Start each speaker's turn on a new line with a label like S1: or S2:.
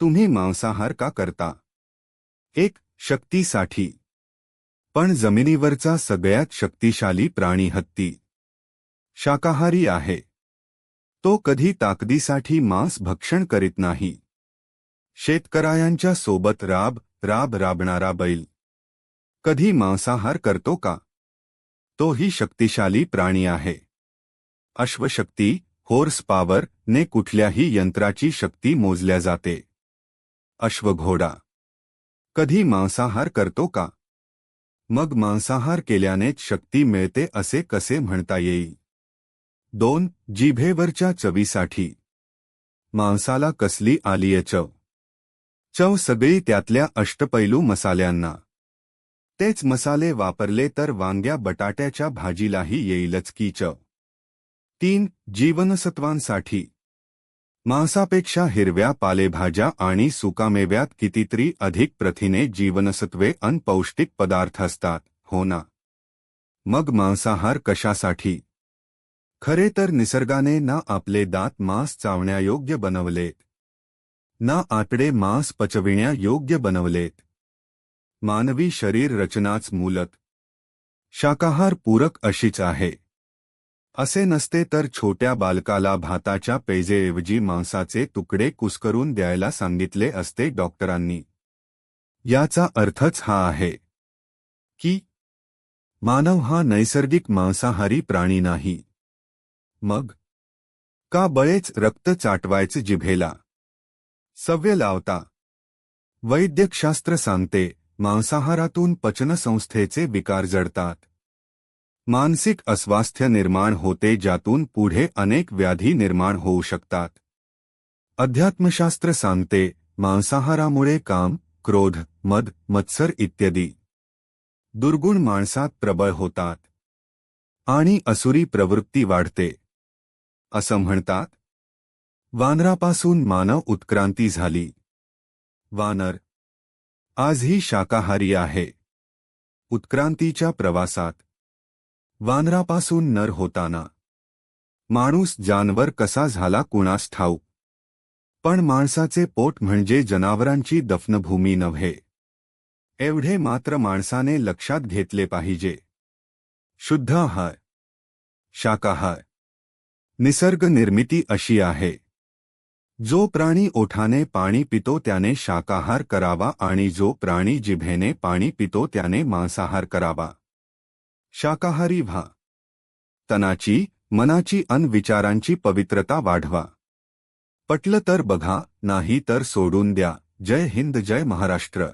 S1: तुम्ही मांसाहार का करता? एक शक्तीसाठी. पण जमिनीवरचा सगळ्यात शक्तिशाली प्राणी हत्ती. शाकाहारी आहे. तो कधी ताकदीसाठी मांस भक्षण करीत नाही. शेतकऱ्यांच्या सोबत राब राब राबणारा बैल. कधी मांसाहार करतो का? तोही शक्तिशाली प्राणी आहे. अश्वशक्ती होर्स पॉवर ने कुठल्याही यंत्राची शक्ती मोजल्या जाते. अश्वघोडा. कधी मांसाहार करतो का? मग मांसाहार केल्यानेच शक्ती मिळते असे कसे म्हणता येईल? दोन जिभेवरच्या चवीसाठी. मांसाला कसली आलीय चव? चव सगळी त्यातल्या अष्टपैलू मसाल्यांना. तेच मसाले वापरले तर वांग्या बटाट्याच्या भाजीलाही येईलच की चव? तीन जीवनसत्वांसाठी. मांसापेक्षा हिरव्या पालेभाज्या आणि सुकामेव्यात कितीतरी अधिक प्रथिने जीवनसत्वे अन पौष्टिक पदार्थ असतात हो ना? मग मांसाहार कशासाठी? खरे तर निसर्गाने ना आपले दात मांस चावण्यायोग्य बनवलेत. ना आतडे मांस पचविण्यायोग्य बनवलेत. मानवी शरीर रचनाच मूलत. शाकाहार पूरक अशीच आहे. असे नसते तर छोट्या बालकाला भाताच्या पेजेऐवजी मांसाचे तुकडे कुस्करून द्यायला सांगितले असते डॉक्टरांनी. याचा अर्थच हा आहे की मानव हा नैसर्गिक मांसाहारी प्राणी नाही. मग का बळेच रक्त चाटवायचं जिभेला? सव्य लावता. वैद्यकशास्त्र सांगते मांसाहारातून पचनसंस्थेचे विकार जडतात. मानसिक अस्वास्थ्य निर्माण होते ज्यातून पुढे अनेक व्याधी निर्माण होऊ शकतात. अध्यात्मशास्त्र सांगते, मांसाहारामुळे काम, क्रोध, मद, मत्सर इत्यादी. दुर्गुण माणसात प्रबळ होतात. आणि असुरी प्रवृत्ती वाढते. असं वानरापासून मानव उत्क्रांती झाली. वानर, आजही शाकाहारी आहे. उत्क्रांतीच्या प्रवासात वानरापासून नर होताना. माणूस जानवर कसा झाला कुणास ठाऊक. पण माणसाचे पोट म्हणजे जनावरांची दफनभूमी नव्हे. एवढे मात्र माणसाने लक्षात घेतले पाहिजे. शुद्ध आहार. शाकाहार. निसर्ग निर्मिती अशी आहे. जो प्राणी ओठाने पाणी पितो त्याने शाकाहार करावा आणि जो प्राणी जिभेने पाणी पितो त्याने मांसाहार करावा. शाकाहारी व्हा. तनाची मनाची अन विचारांची पवित्रता वाढवा. पटलं तर बघा नाही तर सोडून द्या. जय हिंद जय महाराष्ट्र.